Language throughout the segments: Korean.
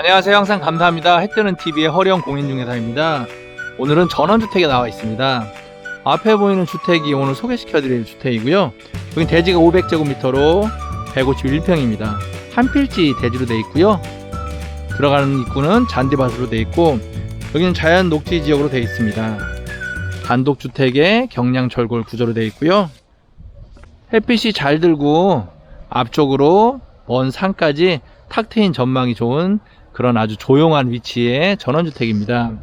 안녕하세요. 항상 감사합니다. 해뜨는 TV의 허령 공인중개사입니다. 오늘은 전원주택에 나와 있습니다. 앞에 보이는 주택이 오늘 소개시켜드릴 주택이고요. 여기 대지가 500제곱미터로 151평입니다. 한 필지 대지로 되어 있고요. 들어가는 입구는 잔디밭으로 되어 있고 여기는 자연 녹지 지역으로 되어 있습니다. 단독주택에 경량철골 구조로 되어 있고요. 햇빛이 잘 들고 앞쪽으로 먼 산까지 탁 트인 전망이 좋은 그런 아주 조용한 위치의 전원주택입니다.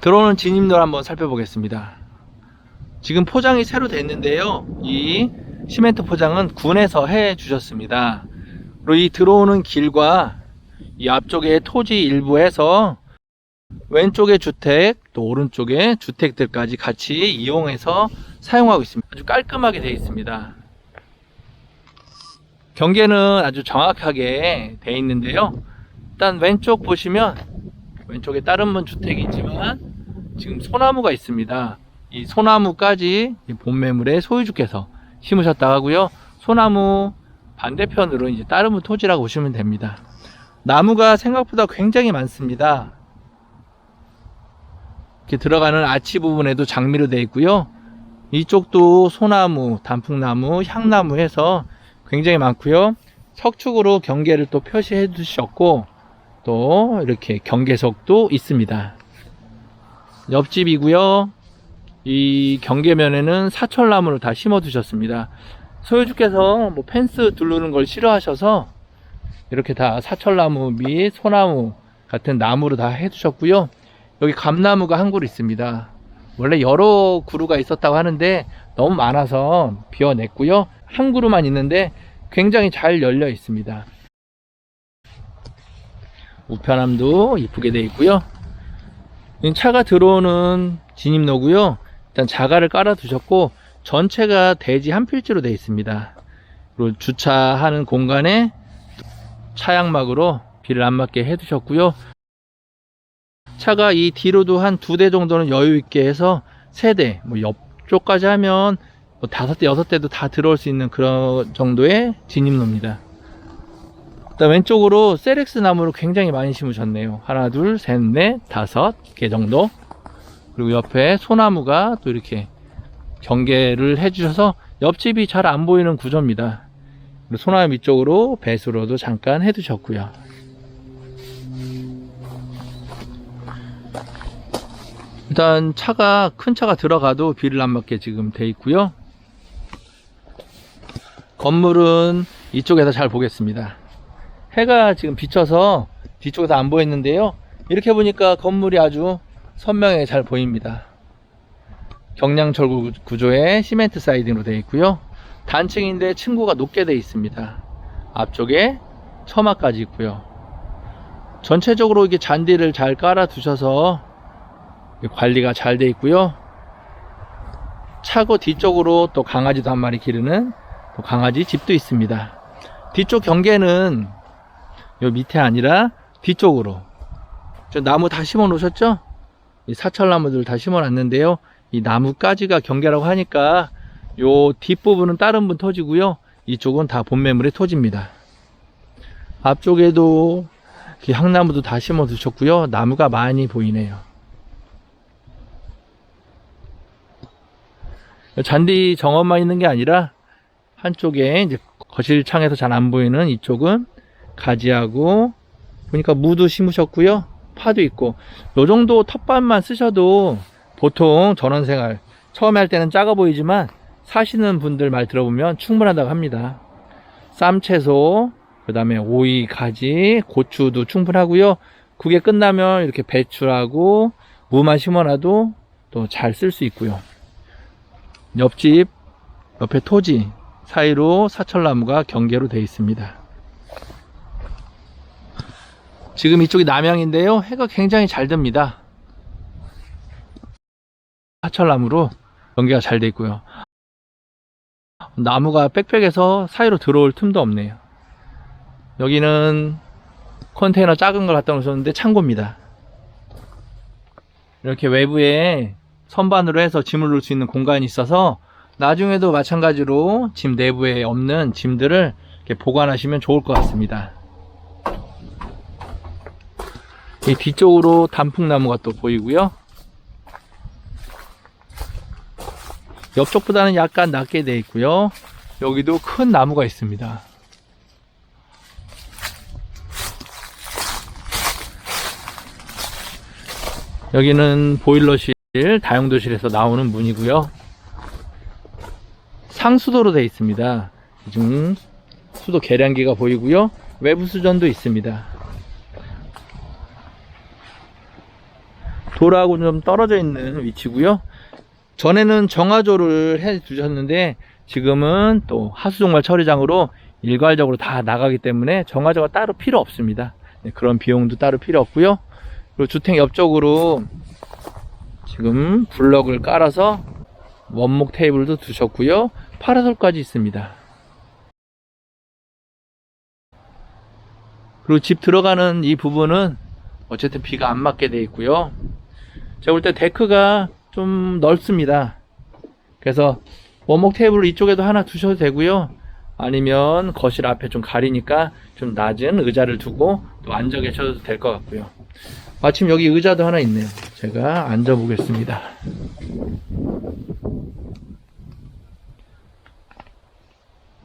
들어오는 진입로 한번 살펴보겠습니다. 지금 포장이 새로 됐는데요. 이 시멘트 포장은 군에서 해 주셨습니다. 그리고 이 들어오는 길과 이 앞쪽에 토지 일부에서 왼쪽의 주택 또 오른쪽의 주택들까지 같이 이용해서 사용하고 있습니다. 아주 깔끔하게 되어 있습니다. 경계는 아주 정확하게 되어 있는데요. 일단 왼쪽 보시면 왼쪽에 다른 분 주택이 있지만 지금 소나무가 있습니다. 이 소나무까지 이 본매물의 소유주께서 심으셨다 하고요. 소나무 반대편으로 이제 다른 분 토지라고 보시면 됩니다. 나무가 생각보다 굉장히 많습니다. 이렇게 들어가는 아치 부분에도 장미로 되어 있고요. 이쪽도 소나무, 단풍나무, 향나무 해서 굉장히 많고요. 석축으로 경계를 또 표시해 주셨고 또 이렇게 경계석도 있습니다. 옆집이고요. 이 경계면에는 사철나무를 다 심어 두셨습니다. 소유주께서 뭐 펜스 두르는 걸 싫어하셔서 이렇게 다 사철나무 및 소나무 같은 나무로 다 해두셨고요. 여기 감나무가 한 그루 있습니다. 원래 여러 그루가 있었다고 하는데 너무 많아서 비워냈고요. 한 그루만 있는데 굉장히 잘 열려 있습니다. 우편함도 이쁘게 되어 있고요. 차가 들어오는 진입로고요. 일단 자가를 깔아 두셨고 전체가 대지 한 필지로 되어 있습니다. 그리고 주차하는 공간에 차양막으로 비를 안 맞게 해 두셨고요. 차가 이 뒤로도 한 두 대 정도는 여유 있게 해서 세 대, 뭐 옆쪽까지 하면 뭐 다섯 대, 여섯 대도 다 들어올 수 있는 그런 정도의 진입로입니다. 일단 왼쪽으로 세렉스 나무를 굉장히 많이 심으셨네요. 하나, 둘, 셋, 넷, 다섯 개 정도. 그리고 옆에 소나무가 또 이렇게 경계를 해주셔서 옆집이 잘 안 보이는 구조입니다. 그리고 소나무 밑쪽으로 배수로도 잠깐 해두셨고요. 일단 차가 큰 차가 들어가도 비를 안 맞게 지금 돼 있고요. 건물은 이쪽에서 잘 보겠습니다. 해가 지금 비쳐서 뒤쪽에서 안 보이는데요. 이렇게 보니까 건물이 아주 선명하게 잘 보입니다. 경량철구 구조의 시멘트 사이딩으로 되어 있고요. 단층인데 층고가 높게 되어 있습니다. 앞쪽에 처마까지 있고요. 전체적으로 이게 잔디를 잘 깔아 두셔서 관리가 잘 되어 있고요. 차고 뒤쪽으로 또 강아지도 한 마리 기르는 또 강아지 집도 있습니다. 뒤쪽 경계는 요 밑에 아니라 뒤쪽으로 저 나무 다 심어 놓으셨죠? 이 사철나무들 다 심어 놨는데요. 이 나무까지가 경계라고 하니까 요 뒷부분은 다른 분 토지고요. 이쪽은 다 본매물의 토지입니다. 앞쪽에도 향나무도 다 심어 두셨고요. 나무가 많이 보이네요. 잔디 정원만 있는 게 아니라 한쪽에 이제 거실 창에서 잘 안 보이는 이쪽은 가지하고 보니까 무도 심으셨고요. 파도 있고 요 정도 텃밭만 쓰셔도 보통 전원생활 처음에 할 때는 작아 보이지만 사시는 분들 말 들어보면 충분하다고 합니다. 쌈채소, 그 다음에 오이, 가지, 고추도 충분하고요. 그게 끝나면 이렇게 배추하고 무만 심어놔도 또 잘 쓸 수 있고요. 옆집, 옆에 토지 사이로 사철나무가 경계로 되어 있습니다. 지금 이쪽이 남향인데요. 해가 굉장히 잘 듭니다. 사철나무로 연계가 잘 돼 있고요. 나무가 빽빽해서 사이로 들어올 틈도 없네요. 여기는 컨테이너 작은 걸 갖다 놓으셨는데 창고입니다. 이렇게 외부에 선반으로 해서 짐을 놓을 수 있는 공간이 있어서 나중에도 마찬가지로 짐 내부에 없는 짐들을 보관하시면 좋을 것 같습니다. 이 뒤쪽으로 단풍나무가 또 보이고요. 옆쪽보다는 약간 낮게 되어 있고요. 여기도 큰 나무가 있습니다. 여기는 보일러실, 다용도실에서 나오는 문이고요. 상수도로 되어 있습니다. 지금 수도 계량기가 보이고요. 외부 수전도 있습니다. 돌하고 좀 떨어져 있는 위치고요. 전에는 정화조를 해 두셨는데 지금은 또 하수종말 처리장으로 일괄적으로 다 나가기 때문에 정화조가 따로 필요 없습니다. 네, 그런 비용도 따로 필요 없고요. 그리고 주택 옆쪽으로 지금 블럭을 깔아서 원목 테이블도 두셨고요. 파라솔까지 있습니다. 그리고 집 들어가는 이 부분은 어쨌든 비가 안 맞게 돼 있고요. 제가 볼 때 데크가 좀 넓습니다. 그래서 원목 테이블을 이쪽에도 하나 두셔도 되고요. 아니면 거실 앞에 좀 가리니까 좀 낮은 의자를 두고 또 앉아 계셔도 될 것 같고요. 마침 여기 의자도 하나 있네요. 제가 앉아 보겠습니다.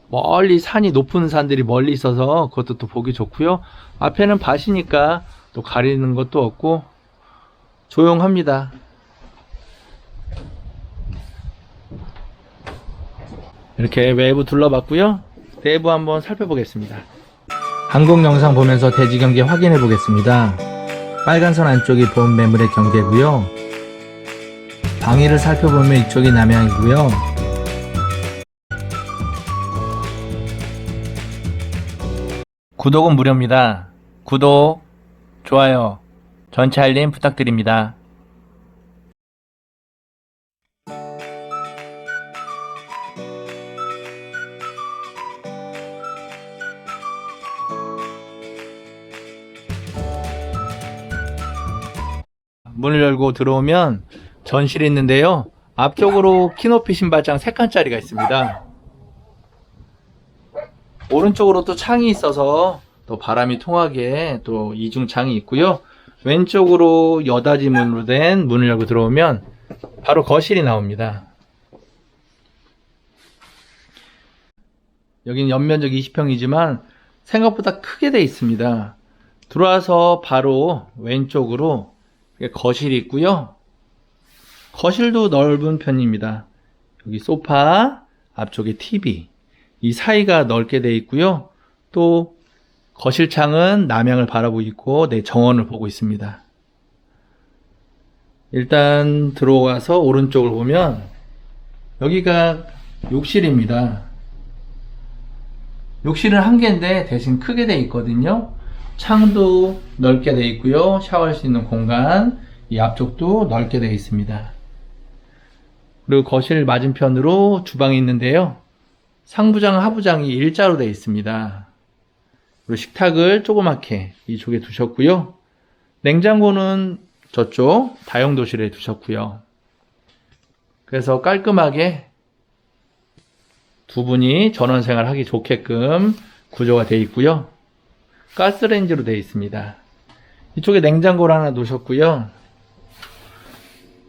멀리 산이 높은 산들이 멀리 있어서 그것도 또 보기 좋고요. 앞에는 밭이니까 또 가리는 것도 없고 조용합니다. 이렇게 외부 둘러봤고요. 내부 한번 살펴보겠습니다. 항공 영상 보면서 대지 경계 확인해 보겠습니다. 빨간 선 안쪽이 본 매물의 경계고요. 방위를 살펴보면 이쪽이 남향이고요. 구독은 무료입니다. 구독, 좋아요, 전체 알림 부탁드립니다. 문을 열고 들어오면 전실이 있는데요. 앞쪽으로 키높이 신발장 3칸짜리가 있습니다. 오른쪽으로 또 창이 있어서 또 바람이 통하게 또 이중 창이 있고요. 왼쪽으로 여닫이 문으로 된 문을 열고 들어오면 바로 거실이 나옵니다. 여기는 연면적 20평이지만 생각보다 크게 돼 있습니다. 들어와서 바로 왼쪽으로 거실이 있고요. 거실도 넓은 편입니다. 여기 소파, 앞쪽에 TV, 이 사이가 넓게 돼 있고요. 또 거실 창은 남향을 바라보고 있고 내 정원을 보고 있습니다. 일단 들어와서 오른쪽을 보면 여기가 욕실입니다. 욕실은 한 개인데 대신 크게 돼 있거든요. 창도 넓게 돼 있고요. 샤워할 수 있는 공간, 이 앞쪽도 넓게 돼 있습니다. 그리고 거실 맞은편으로 주방이 있는데요. 상부장, 하부장이 일자로 되어 있습니다. 그리고 식탁을 조그맣게 이쪽에 두셨고요. 냉장고는 저쪽 다용도실에 두셨고요. 그래서 깔끔하게 두 분이 전원 생활하기 좋게끔 구조가 되어 있고요. 가스레인지로 되어 있습니다. 이쪽에 냉장고를 하나 놓으셨고요.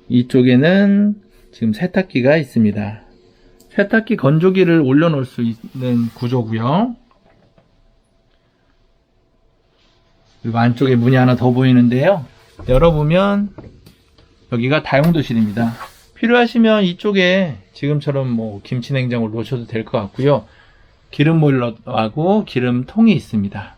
이쪽에는 지금 세탁기가 있습니다. 세탁기 건조기를 올려놓을 수 있는 구조고요. 그리고 안쪽에 문이 하나 더 보이는데요. 열어보면 여기가 다용도실입니다. 필요하시면 이쪽에 지금처럼 뭐 김치 냉장고를 놓으셔도 될 것 같고요. 기름 보일러하고 기름통이 있습니다.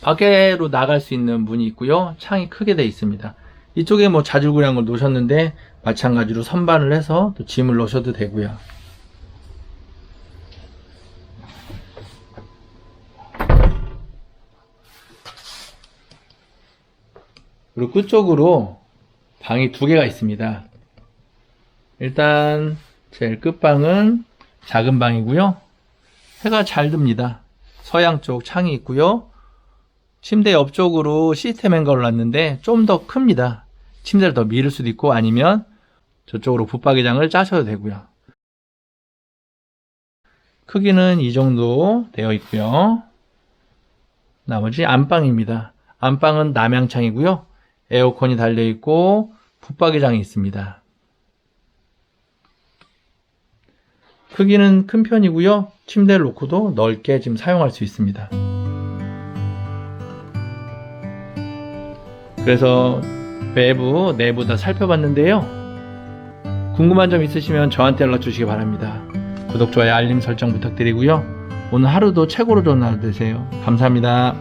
밖으로 나갈 수 있는 문이 있고요. 창이 크게 되어 있습니다. 이쪽에 뭐걸 놓으셨는데 마찬가지로 선반을 해서 또 짐을 놓으셔도 되고요. 그리고 끝쪽으로 방이 두 개가 있습니다. 일단 제일 끝방은 작은 방이고요. 해가 잘 듭니다. 서양 쪽 창이 있고요. 침대 옆쪽으로 시스템 행거를 놨는데 좀 더 큽니다. 침대를 더 밀을 수도 있고 아니면 저쪽으로 붙박이장을 짜셔도 되고요. 크기는 이 정도 되어 있고요. 나머지 안방입니다. 안방은 남양창이고요. 에어컨이 달려 있고 붙박이장이 있습니다. 크기는 큰 편이고요. 침대를 놓고도 넓게 지금 사용할 수 있습니다. 그래서 외부, 내부 다 살펴봤는데요. 궁금한 점 있으시면 저한테 연락 주시기 바랍니다. 구독, 좋아요, 알림 설정 부탁드리고요. 오늘 하루도 최고로 좋은 하루 되세요. 감사합니다.